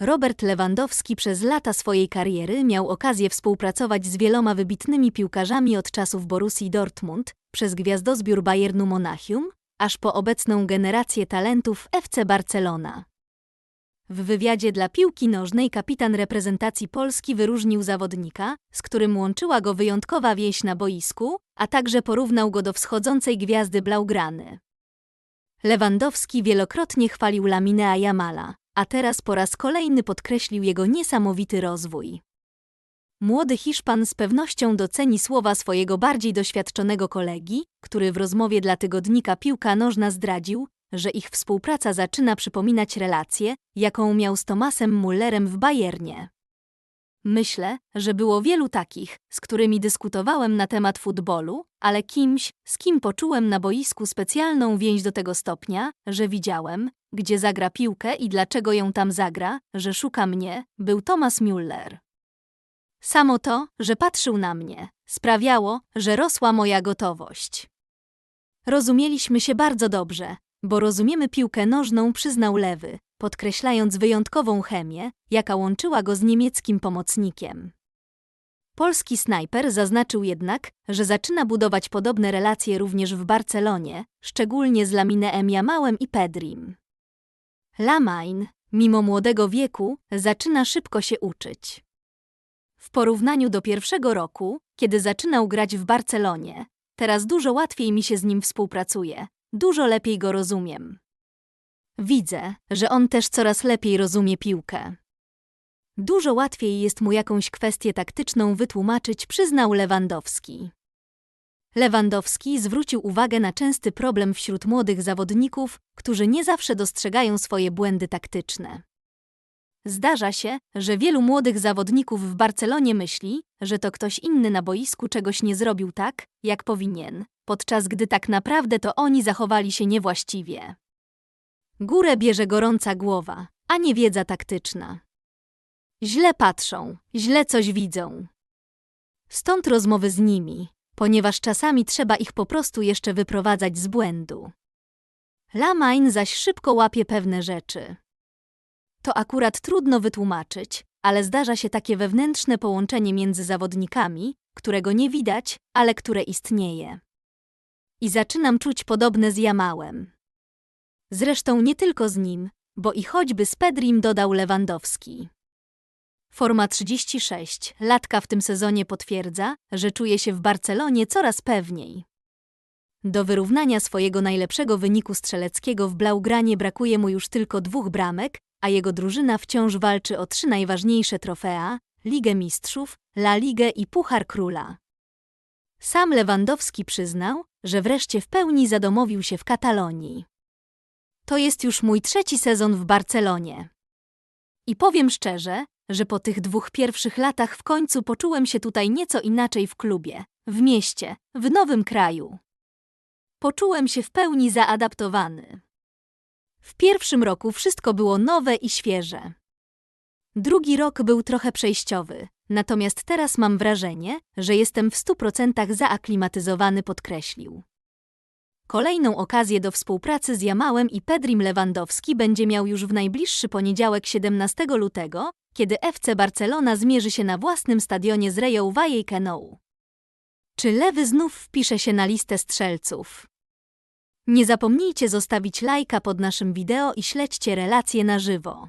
Robert Lewandowski przez lata swojej kariery miał okazję współpracować z wieloma wybitnymi piłkarzami od czasów Borussii Dortmund, przez gwiazdozbiór Bayernu Monachium, aż po obecną generację talentów FC Barcelona. W wywiadzie dla piłki nożnej kapitan reprezentacji Polski wyróżnił zawodnika, z którym łączyła go wyjątkowa więź na boisku, a także porównał go do wschodzącej gwiazdy Blaugrany. Lewandowski wielokrotnie chwalił Laminea Jamala, a teraz po raz kolejny podkreślił jego niesamowity rozwój. Młody Hiszpan z pewnością doceni słowa swojego bardziej doświadczonego kolegi, który w rozmowie dla tygodnika Piłka Nożna zdradził, że ich współpraca zaczyna przypominać relację, jaką miał z Tomasem Mullerem w Bayernie. Myślę, że było wielu takich, z którymi dyskutowałem na temat futbolu, ale kimś, z kim poczułem na boisku specjalną więź do tego stopnia, że widziałem, gdzie zagra piłkę i dlaczego ją tam zagra, że szuka mnie, był Thomas Müller. Samo to, że patrzył na mnie, sprawiało, że rosła moja gotowość. Rozumieliśmy się bardzo dobrze, bo rozumiemy piłkę nożną, przyznał Lewy, podkreślając wyjątkową chemię, jaka łączyła go z niemieckim pomocnikiem. Polski snajper zaznaczył jednak, że zaczyna budować podobne relacje również w Barcelonie, szczególnie z Laminem Jamałem i Pedrim. Lamain, mimo młodego wieku, zaczyna szybko się uczyć. W porównaniu do pierwszego roku, kiedy zaczynał grać w Barcelonie, teraz dużo łatwiej mi się z nim współpracuje, dużo lepiej go rozumiem. Widzę, że on też coraz lepiej rozumie piłkę. Dużo łatwiej jest mu jakąś kwestię taktyczną wytłumaczyć, przyznał Lewandowski. Lewandowski zwrócił uwagę na częsty problem wśród młodych zawodników, którzy nie zawsze dostrzegają swoje błędy taktyczne. Zdarza się, że wielu młodych zawodników w Barcelonie myśli, że to ktoś inny na boisku czegoś nie zrobił tak, jak powinien, podczas gdy tak naprawdę to oni zachowali się niewłaściwie. Górę bierze gorąca głowa, a nie wiedza taktyczna. Źle patrzą, źle coś widzą. Stąd rozmowy z nimi, ponieważ czasami trzeba ich po prostu jeszcze wyprowadzać z błędu. Lamain zaś szybko łapie pewne rzeczy. To akurat trudno wytłumaczyć, ale zdarza się takie wewnętrzne połączenie między zawodnikami, którego nie widać, ale które istnieje. I zaczynam czuć podobne z Jamałem. Zresztą nie tylko z nim, bo i choćby z Pedrim dodał Lewandowski. Forma 36, latka w tym sezonie potwierdza, że czuje się w Barcelonie coraz pewniej. Do wyrównania swojego najlepszego wyniku strzeleckiego w Blaugranie brakuje mu już tylko dwóch bramek, a jego drużyna wciąż walczy o trzy najważniejsze trofea Ligę Mistrzów, La Ligę i Puchar Króla. Sam Lewandowski przyznał, że wreszcie w pełni zadomowił się w Katalonii. To jest już mój trzeci sezon w Barcelonie. I powiem szczerze, że po tych dwóch pierwszych latach w końcu poczułem się tutaj nieco inaczej w klubie, w mieście, w nowym kraju. Poczułem się w pełni zaadaptowany. W pierwszym roku wszystko było nowe i świeże. Drugi rok był trochę przejściowy, natomiast teraz mam wrażenie, że jestem w stu procentach zaaklimatyzowany, podkreślił. Kolejną okazję do współpracy z Jamałem i Pedrim Lewandowski będzie miał już w najbliższy poniedziałek 17 lutego, kiedy FC Barcelona zmierzy się na własnym stadionie z Rayo Vallecano. Czy Lewy znów wpisze się na listę strzelców? Nie zapomnijcie zostawić lajka pod naszym wideo i śledźcie relacje na żywo.